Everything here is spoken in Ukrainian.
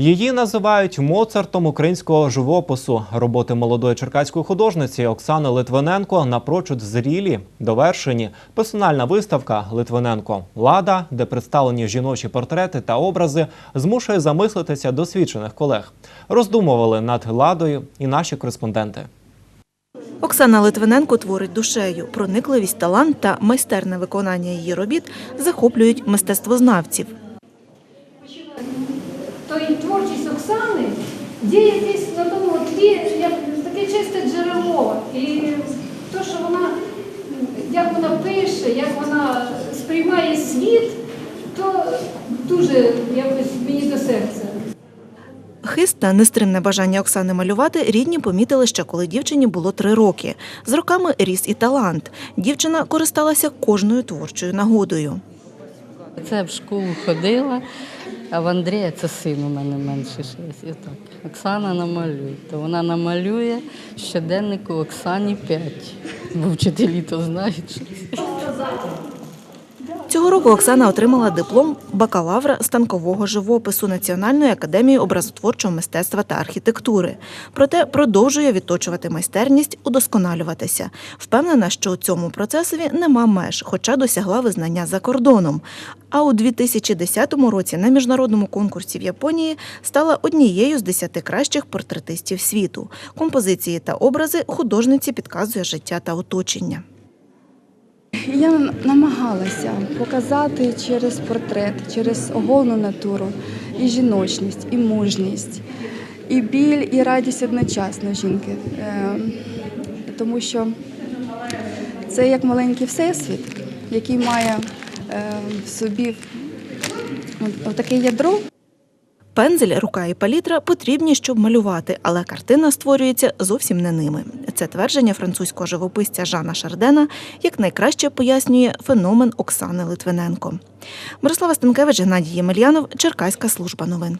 Її називають Моцартом українського живопису. Роботи молодої черкаської художниці Оксани Литвиненко напрочуд зрілі, довершені. Персональна виставка Литвиненко Лада, де представлені жіночі портрети та образи, змушує замислитися досвідчених колег. Роздумували над ладою і наші кореспонденти. Оксана Литвиненко творить душею. Проникливість, талант та майстерне виконання її робіт захоплюють мистецтвознавців. І творчість Оксани діє десь на тому тлі, як таке чисте джерело. І то, що вона, як вона пише, як вона сприймає світ, то дуже якось мені до серця. Хист та нестримне бажання Оксани малювати рідні помітили ще коли дівчині було три роки. З роками ріс і талант. Дівчина користалася кожною творчою нагодою. Це в школу ходила, а в Андрія це син у мене менше. І так. Оксана намалює. То вона намалює щоденнику Оксані 5. Бо вчителі то знають. Цього року Оксана отримала диплом бакалавра станкового живопису Національної академії образотворчого мистецтва та архітектури. Проте продовжує відточувати майстерність, удосконалюватися. Впевнена, що у цьому процесові нема меж, хоча досягла визнання за кордоном. А у 2010 році на міжнародному конкурсі в Японії стала однією з десяти кращих портретистів світу. Композиції та образи художниці підказує життя та оточення. Я намагалася показати через портрет, через оголену натуру і жіночність, і мужність, і біль, і радість одночасно жінки. Е, Тому що це як маленький всесвіт, який має е, в собі таке ядро. Пензель, рука і палітра потрібні, щоб малювати, але картина створюється зовсім не ними. Це твердження французького живописця Жана Шардена як найкраще пояснює феномен Оксани Литвиненко. Мирослава Станкевич, Геннадій Ємельянов, Черкаська служба новин.